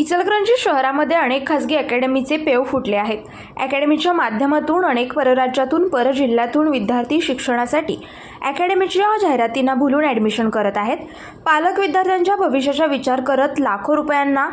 इचलकरंजी शहरामध्ये अनेक खासगी अकॅडमीचे पेव फुटले आहेत. अकॅडमीच्या माध्यमातून अनेक परराज्यातून परजिल्ह्यातून विद्यार्थी शिक्षणासाठी अकॅडमीच्या जाहिरातींना भुलून ॲडमिशन करत आहेत. पालक विद्यार्थ्यांच्या भविष्याचा विचार करत लाखो रुपयांना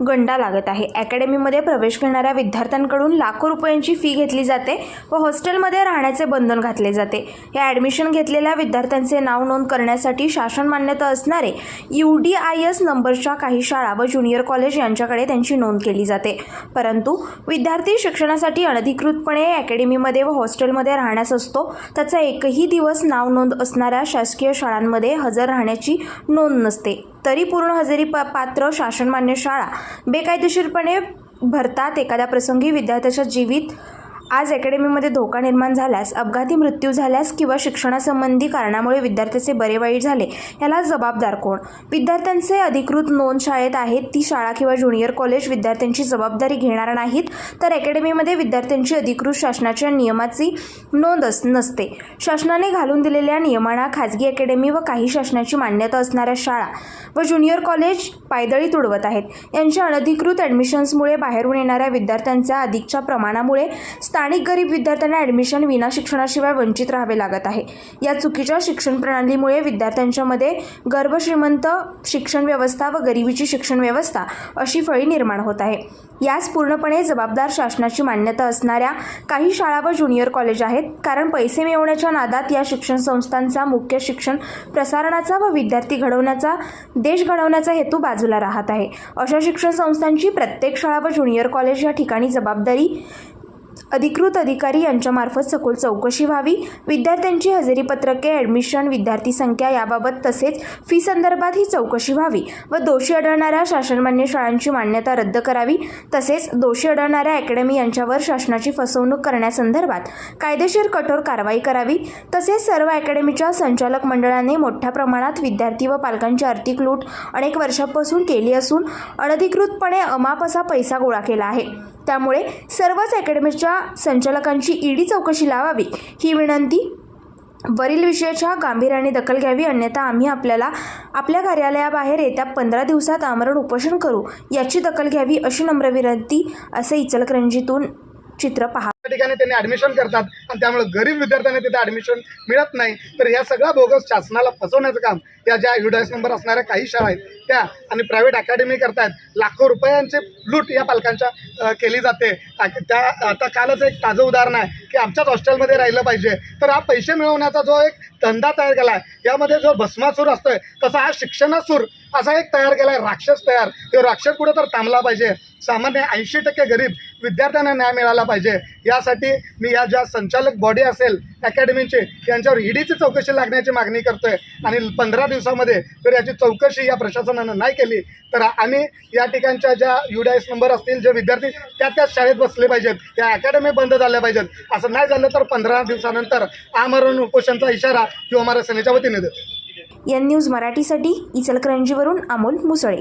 गंडा लागत आहे. अकॅडमीमध्ये प्रवेश घेणाऱ्या विद्यार्थ्यांकडून लाखो रुपयांची फी घेतली जाते व हॉस्टेलमध्ये राहण्याचे बंधन घातले जाते. या ॲडमिशन घेतलेल्या विद्यार्थ्यांचे नाव नोंद करण्यासाठी शासन मान्यता असणारे यू डी आय एस नंबरच्या काही शाळा व ज्युनियर कॉलेज यांच्याकडे त्यांची नोंद केली जाते. परंतु विद्यार्थी शिक्षणासाठी अनधिकृतपणे अकॅडमीमध्ये व हॉस्टेलमध्ये राहण्यास असतो. त्याचा एकही दिवस नाव नोंद असणाऱ्या शासकीय शाळांमध्ये हजर राहण्याची नोंद नसते. तरी पूर्ण हजेरी प पात्र शासनमान्य शाळा बेकायदेशीरपणे भरतात एखाद्या प्रसंगी विद्यार्थ्याच्या जीवित आज अकॅडमीमध्ये धोका निर्माण झाल्यास अपघाती मृत्यू झाल्यास किंवा शिक्षणासंबंधी कारणामुळे विद्यार्थ्याचे बरे वाईट झाले याला जबाबदार कोण? विद्यार्थ्यांचे अधिकृत नोंद शाळेत आहेत ती शाळा किंवा ज्युनियर कॉलेज विद्यार्थ्यांची जबाबदारी घेणार नाहीत तर अकॅडमीमध्ये विद्यार्थ्यांची अधिकृत शासनाच्या नियमाची नोंद अस नसते. शासनाने घालून दिलेल्या नियमांना खाजगी अकॅडमी व काही शासनाची मान्यता असणाऱ्या शाळा व ज्युनियर कॉलेज पायदळी तुडवत आहेत. यांच्या अनधिकृत ॲडमिशन्समुळे बाहेरून येणाऱ्या विद्यार्थ्यांच्या अधिकच्या प्रमाणामुळे स्थानिक गरीब विद्यार्थ्यांना ॲडमिशन विना शिक्षणाशिवाय वंचित राहावे लागत आहे. या चुकीच्या शिक्षण प्रणालीमुळे विद्यार्थ्यांच्यामध्ये गर्भश्रीमंत शिक्षण व्यवस्था व गरिबीची शिक्षण व्यवस्था अशी फळी निर्माण होत आहे. यास पूर्णपणे जबाबदार शासनाची मान्यता असणाऱ्या काही शाळा व ज्युनियर कॉलेज आहेत. कारण पैसे मिळवण्याच्या नादात या शिक्षण संस्थांचा मुख्य शिक्षण प्रसारणाचा व विद्यार्थी घडवण्याचा देश घडवण्याचा हेतू बाजूला राहत आहे. अशा शिक्षण संस्थांची प्रत्येक शाळा व ज्युनियर कॉलेज या ठिकाणी जबाबदारी अधिकृत अधिकारी यांच्यामार्फत सखोल चौकशी व्हावी. विद्यार्थ्यांची हजेरी पत्रके ॲडमिशन विद्यार्थी संख्या याबाबत तसेच फी संदर्भात ही चौकशी व्हावी व दोषी आढळणाऱ्या शासनमान्य शाळांची मान्यता रद्द करावी. तसेच दोषी आढळणाऱ्या अकॅडमी यांच्यावर शासनाची फसवणूक करण्यासंदर्भात कायदेशीर कठोर कारवाई करावी. तसेच सर्व अकॅडमीच्या संचालक मंडळाने मोठ्या प्रमाणात विद्यार्थी व पालकांची आर्थिक लूट अनेक वर्षापासून केली असून अनधिकृतपणे अमाप असा पैसा गोळा केला आहे. त्यामुळे सर्वच अकॅडमीच्या संचालकांची ईडी चौकशी लावावी. ही विनंती वरील विषयाच्या गांभीर्याने दखल घ्यावी अन्यथा आम्ही आपल्याला आपल्या कार्यालयाबाहेर येत्या पंधरा दिवसात आमरण उपोषण करू याची दखल घ्यावी अशी नम्र विनंती असे इचलकरंजीतून चित्र पहा. त्या ठिकाणी त्यांनी ॲडमिशन करतात. आणि त्यामुळे गरीब विद्यार्थ्यांना तिथे ॲडमिशन मिळत नाही. तर या सगळ्या बोगस शासनाला फसवण्याचं काम या ज्या युडायस नंबर असणाऱ्या काही शाळा आहेत त्या आणि प्रायव्हेट अकॅडमी करतायत लाखो रुपयांचे लूट या पालकांच्या केली जाते. त्या आता कालच एक ताजं उदाहरण आहे की आमच्याच हॉस्टेलमध्ये राहिलं पाहिजे. तर हा पैसे मिळवण्याचा जो एक धंदा तयार केला आहे यामध्ये जो भस्मासूर असतोय तसा हा शिक्षणासूर असा एक तयार केला आहे राक्षस तयार. तो राक्षस कुठं तर थांबला पाहिजे. सामान्य ऐंशी टक्के गरीब विद्यार्थ्यांना न्याय मिळाला पाहिजे. यासाठी मी या ज्या संचालक बॉडी असेल अकॅडमीची यांच्यावर ईडीची चौकशी लागण्याची मागणी करतोय. आणि पंधरा दिवसामध्ये जर याची चौकशी या प्रशासनानं नाही केली तर आम्ही या ठिकाणच्या ज्या युडायस नंबर असतील जे विद्यार्थी त्या त्याच शाळेत बसले पाहिजेत. त्या अकॅडमी बंद झाल्या पाहिजेत. असं नाही झालं तर पंधरा दिवसानंतर आमरण उपोषणचा इशारा किंवा महाराज सेनेच्या वतीने देतो. एन न्यूज मराठीसाठी इचलकरंजीवरून अमोल मुसळे.